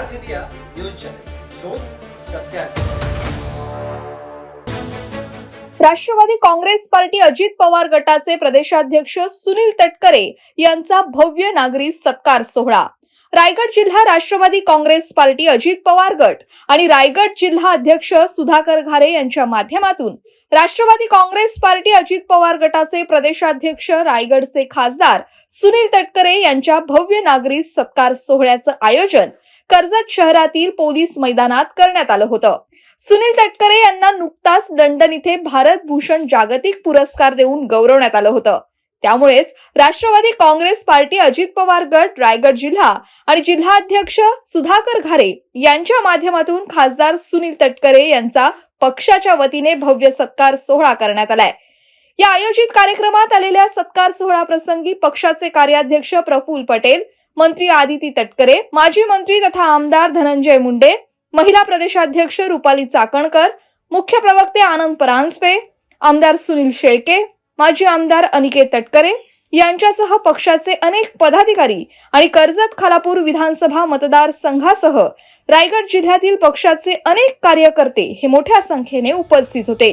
आवाज India news channel. शोध सत्याचा राष्ट्रवादी काँग्रेस पार्टी अजित पवार गटाचे प्रदेशाध्यक्ष सुनील तटकरे यांचा भव्य नागरी सत्कार सोहळा. रायगड जिल्हा राष्ट्रवादी काँग्रेस पार्टी अजित पवार गट आणि रायगड जिल्हा अध्यक्ष सुधाकर घारे यांच्या माध्यमातून राष्ट्रवादी काँग्रेस पार्टी अजित पवार गटाचे प्रदेशाध्यक्ष रायगडचे खासदार सुनील तटकरे यांच्या भव्य नागरी सत्कार सोहळ्याचं आयोजन कर्जत शहरातील पोलीस मैदानात करण्यात आलं होतं. सुनील तटकरे यांना नुकताच लंडन इथे भारत भूषण जागतिक पुरस्कार देऊन गौरवण्यात आलं होतं. त्यामुळेच राष्ट्रवादी काँग्रेस पार्टी अजित पवार गट रायगड जिल्हा आणि जिल्हाध्यक्ष सुधाकर घारे यांच्या माध्यमातून खासदार सुनील तटकरे यांचा पक्षाच्या वतीने भव्य सत्कार सोहळा करण्यात आलाय. या आयोजित कार्यक्रमात आलेल्या सत्कार सोहळा प्रसंगी पक्षाचे कार्याध्यक्ष प्रफुल्ल पटेल मंत्री आदिती तटकरे माजी मंत्री तथा आमदार धनंजय मुंडे महिला प्रदेशाध्यक्ष रुपाली चाकणकर मुख्य प्रवक्ते आनंद परांजपे आमदार सुनील शेळके माजी आमदार अनिकेत तटकरे यांच्यासह पक्षाचे अनेक पदाधिकारी आणि कर्जत खालापूर विधानसभा मतदारसंघासह रायगड जिल्ह्यातील पक्षाचे अनेक कार्यकर्ते हे मोठ्या संख्येने उपस्थित होते.